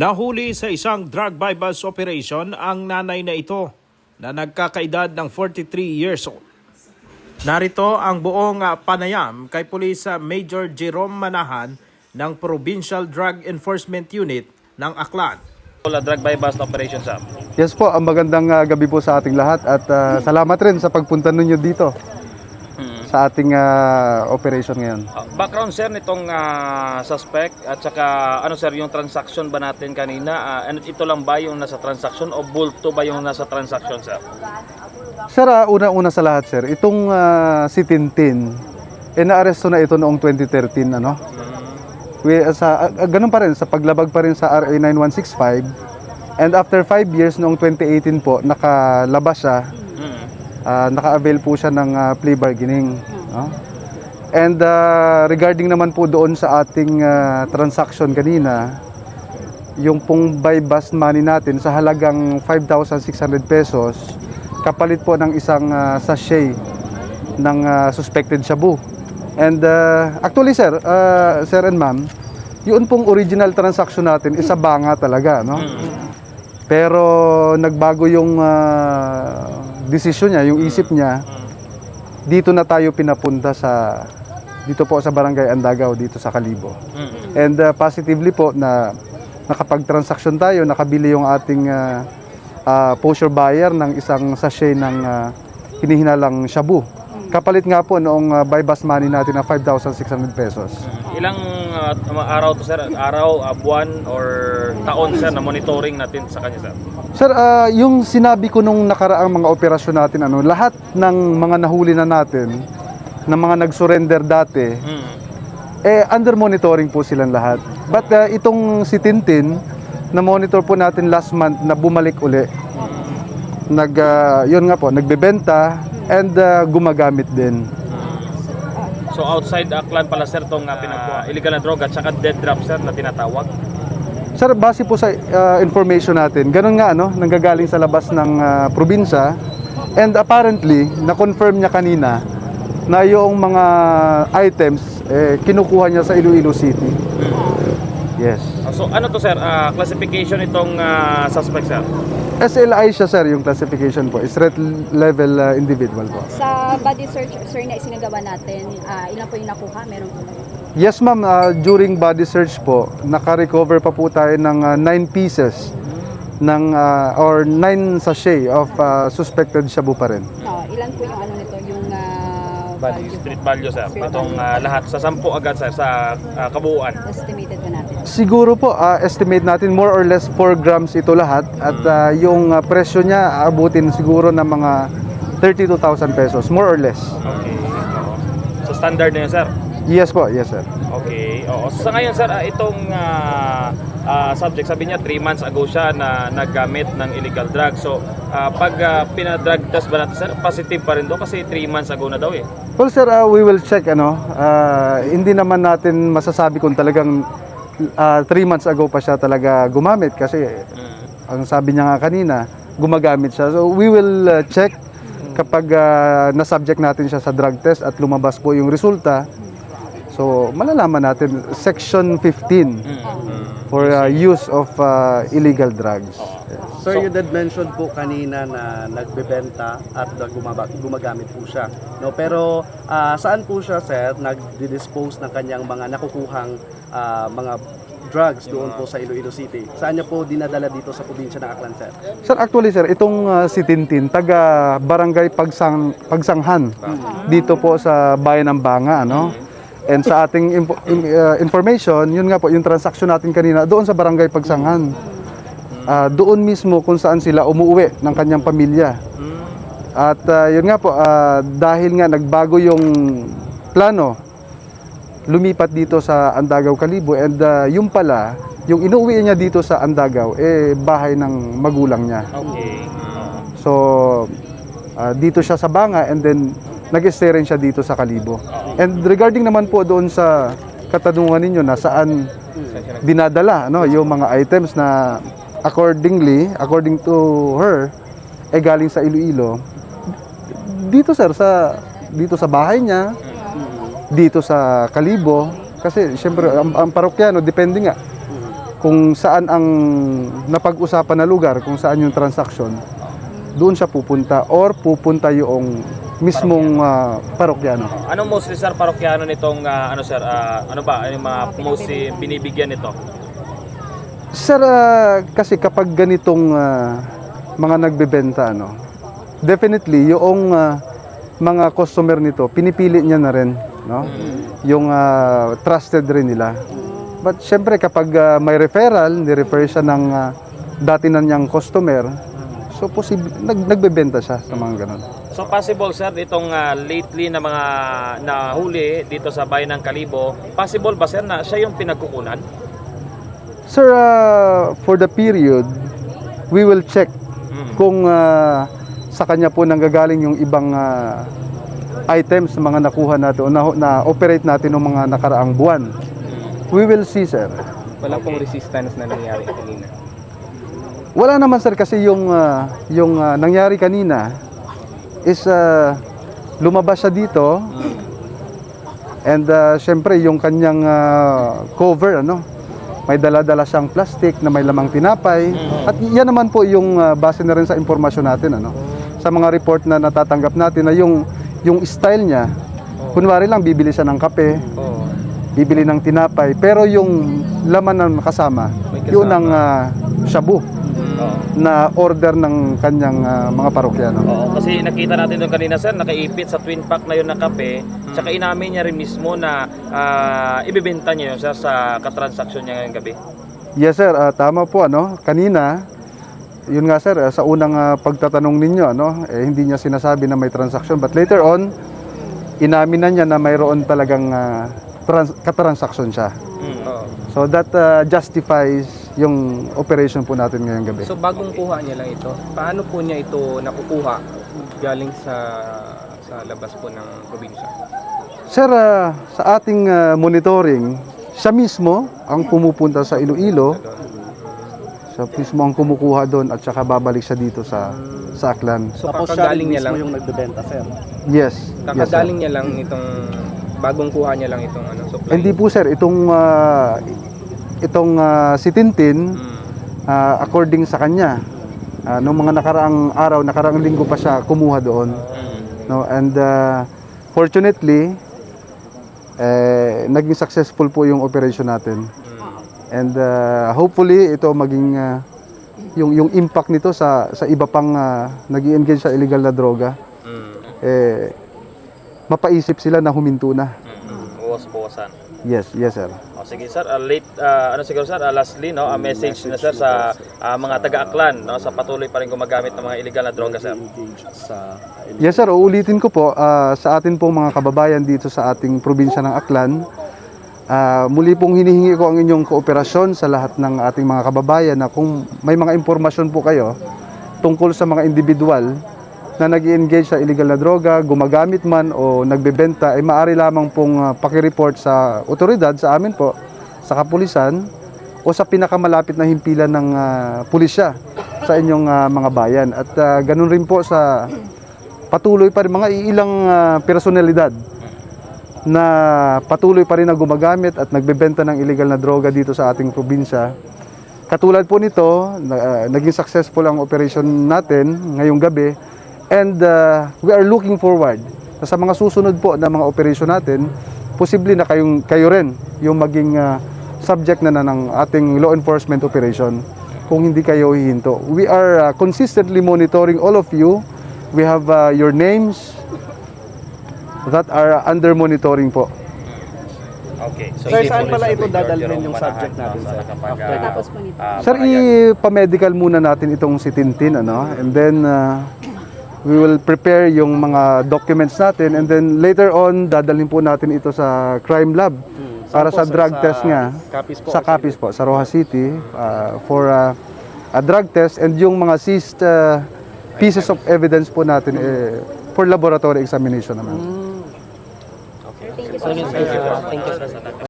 Nahuli sa isang drug by bus operation ang nanay na ito na nagkakaedad ng 43 years old. Narito ang buong ah, panayam kay Pulis ah, Major Jerome Manahan ng Provincial Drug Enforcement Unit ng Aklan. Wala drug by bust operation sir. Yes po, ang magandang ah, gabi po sa ating lahat at ah, salamat rin sa pagpunta ninyo dito sa ating ah, operation ngayon. Ah, background sir nitong ah, suspect at saka ano sir yung transaction ba natin kanina? Ano ito lang ba yung nasa transaction o bulto ba yung nasa transaction sir? Sir, ah, una-una sa lahat sir, itong ah, si Tintin, eh naaresto na ito noong 2013 ano? We, sa, ah, ganun pa rin, sa paglabag pa rin sa RA 9165 and after 5 years noong 2018 po, nakalabas siya Mm. Ah, naka-avail po siya ng ah, plea bargaining. no? And ah, regarding naman po doon sa ating ah, transaction kanina, yung pong buy bust money natin sa halagang 5,600 pesos, kapalit po ng isang ah, sachet ng ah, suspected shabu. And ah, actually sir, ah, sir and ma'am, yun pong original transaction natin isa banga talaga, no? Pero nagbago yung ah, desisyon niya, yung isip niya. Dito na tayo pinapunta sa dito po sa Barangay Andagaw dito sa Kalibo. Mm. And ah, positively po na nakapag-transaction tayo, nakabili yung ating ah, ah, pusher buyer ng isang sachet ng ah, hinihinalang shabu. Kapalit nga po noong ah, buy bust money natin na 5,600 pesos. Ilang ah, mga araw to sir? Araw, ah, buwan or taon sir na monitoring natin sa kanya sir? Sir, ah, yung sinabi ko nung nakaraang mga operasyon natin, ano, lahat ng mga nahuli na natin, ng mga nag-surrender dati, Mm. eh, under monitoring po silang lahat. But ah, itong si Tintin, na monitor po natin last month na bumalik uli. Nag, ah, yun nga po, nagbebenta and ah, gumagamit din. So outside Aklan pala sir tong uh, pinag illegal na droga at saka dead drop sir na tinatawag. Sir, base po sa ah, information natin, ganun nga ano, nanggagaling sa labas ng ah, probinsya and apparently, na-confirm niya kanina na yung mga items eh, kinukuha niya sa Iloilo City. Yes. Ah, So ano to sir? Ah, classification itong ah, suspect sir? SLI siya sir yung classification po. Is threat level ah, individual po. Sa body search, sir, na isinagawa natin, ah, ilan po yung nakuha? Meron po ba? Yes ma'am, ah, during body search po, naka-recover pa po tayo ng 9 pieces ng ah, or 9 sachet of ah, suspected shabu pa rin. No, ilan po yung ano nito, yung ah, value? Street value sir. Itong ah, lahat sa sampu agad sir sa ah, kabuuan. Estimated natin? Siguro po, ah, estimate natin more or less 4 grams ito lahat at ah, yung ah, presyo niya abutin siguro ng mga 32,000 pesos, more or less. Okay. Oo. So standard na yun sir. Yes po, yes sir. Okay. Oo. Sa ngayon sir, ah, itong ah, ah, subject sabi niya 3 months ago siya na naggamit ng illegal drug. So ah, pag uh, pinadrug test ba natin sir, positive pa rin daw kasi 3 months ago na daw eh. Well sir, ah, we will check ano. Ah, hindi naman natin masasabi kung talagang 3 months ago pa siya talaga gumamit kasi Mm. ang sabi niya nga kanina, gumagamit siya. So we will uh, check kapag uh, na-subject natin siya sa drug test at lumabas po yung resulta. So malalaman natin section 15 for uh, use of uh, illegal drugs. Sir, you did mention po kanina na nagbebenta at gumagamit po siya. No, pero ah, saan po siya, sir, nagdi-dispose ng kanyang mga nakukuhang ah, mga drugs doon po sa Iloilo City? Saan niya po dinadala dito sa probinsya ng Aklan, sir? Sir, actually sir, itong uh, si Tintin, taga Barangay Pagsang, Pagsanghan, dito po sa Bayan ng Banga, ano? And sa ating uh, information, yun nga po, yung transaction natin kanina, doon sa Barangay Pagsanghan. Ah, doon mismo kung saan sila umuwi ng kanyang pamilya. At uh, yun nga po, ah, dahil nga nagbago yung plano, lumipat dito sa Andagaw Kalibo and uh, yung pala, yung inuwi niya dito sa Andagaw, eh bahay ng magulang niya. Okay. So, ah, dito siya sa Banga and then nag-stay rin siya dito sa Kalibo. And regarding naman po doon sa katanungan ninyo na saan dinadala no, yung mga items na accordingly, according to her, eh galing sa Iloilo. Dito sir, sa dito sa bahay niya, dito sa Kalibo, kasi siyempre ang, ang parokyano, depende nga kung saan ang napag-usapan na lugar, kung saan yung transaction, doon siya pupunta or pupunta yung mismong ah, parokyano. Ano mostly sir parokyano nitong ah, ano sir ah, ano ba yung mga mostly binibigyan nito? Sir, ah, kasi kapag ganitong ah, mga nagbebenta, ano, definitely yung ah, mga customer nito, pinipili niya na rin, no? Yung ah, trusted rin nila. But syempre kapag ah, may referral, ni-refer siya ng ah, dati na niyang customer, so posible nag nagbebenta siya sa mga ganun. So possible sir itong ah, lately na mga nahuli dito sa bayan ng Kalibo, possible ba sir na siya yung pinagkukunan? Sir, ah, for the period, we will check Mm. kung ah, sa kanya po nanggagaling yung ibang ah, items na mga nakuha natin o na, na-operate natin ng mga nakaraang buwan. We will see, sir. Wala pong resistance na nangyari kanina. Wala naman, sir, kasi yung, ah, yung ah, nangyari kanina is ah, lumabas siya dito and ah, syempre yung kanyang ah, cover, ano, may dala-dala siyang plastic na may lamang tinapay. At yan naman po yung ah, base na rin sa impormasyon natin ano. Sa mga report na natatanggap natin na yung yung style niya, kunwari lang bibili siya ng kape, bibili ng tinapay, pero yung laman ng kasama, kasama. yun ang ah, shabu Oo. na order ng kanyang ah, mga parokyano. Oo, kasi nakita natin doon kanina sir, nakaipit sa twin pack na yun na kape, tsaka inamin niya rin mismo na ah, ibibenta niya yun sir sa katransaksyon niya ngayong gabi. Yes sir, Ah, tama po ano. Kanina, yun nga sir, ah, sa unang ah, pagtatanong ninyo ano, eh, hindi niya sinasabi na may transaction but later on inamin na niya na mayroon talagang ah, trans- katransaction siya. Mm. So that ah, justifies yung operation po natin ngayong gabi. So bagong kuha niya lang ito. Paano po niya ito nakukuha galing sa sa labas po ng probinsya? Sir, ah, sa ating ah, monitoring, siya mismo ang pumupunta sa Iloilo. Siya mismo ang kumukuha doon at saka babalik siya dito sa sa Aklan. So Tapos siya rin niya lang. yung nagbebenta, sir. Yes. yes sir. Kakagaling niya lang itong bagong kuha niya lang itong ano supply. Hindi po sir, itong ah, itong ah, si Tintin ah, according sa kanya uh, nung mga nakaraang araw, nakaraang linggo pa siya kumuha doon. Mm. No, and ah, fortunately eh, naging successful po yung operation natin. And ah, hopefully ito maging ah, yung yung impact nito sa sa iba pang uh, nag-engage sa illegal na droga eh mapaisip sila na huminto na. Buwas-buwasan. Yes, yes sir. O sige sir, ah, late ah, ano siguro sir, ah, lastly no, a message na sir sa ah, mga taga-aklan no sa patuloy pa rin gumagamit ng mga illegal na droga sir. Yes sir, uulitin ko po ah, sa atin pong mga kababayan dito sa ating probinsya ng Aklan. ah, muli pong hinihingi ko ang inyong kooperasyon sa lahat ng ating mga kababayan na kung may mga impormasyon po kayo tungkol sa mga individual na nag engage sa illegal na droga, gumagamit man o nagbebenta, ay maaari lamang pong ah, pakireport sa otoridad, sa amin po, sa kapulisan, o sa pinakamalapit na himpilan ng ah, pulisya sa inyong ah, mga bayan. At ah, ganun rin po sa patuloy pa rin mga ilang ah, personalidad na patuloy pa rin na gumagamit at nagbebenta ng illegal na droga dito sa ating probinsya. Katulad po nito, na, ah, naging successful ang operation natin ngayong gabi and ah, we are looking forward na sa mga susunod po na mga operation natin, posible na kayong, kayo rin yung maging ah, subject na, na ng ating law enforcement operation kung hindi kayo hihinto. We are ah, consistently monitoring all of you. We have ah, your names that are under monitoring po. Okay. So, Sir, hindi saan pala ito Sir dadalhin yung subject natin, sa sir? After ah, Tapos po nito. ah, Sir, pahayag. ipa-medical muna natin itong si Tintin, ano? And then, uh, we will prepare yung mga documents natin and then later on, dadalhin po natin ito sa crime lab para Saan sa drug Sa test po, Sa Capiz po, sa Rojas City uh, for uh, a drug test and yung mga seized uh, pieces of evidence. po natin eh, for laboratory examination naman. Thank you so much. Thank you, sir.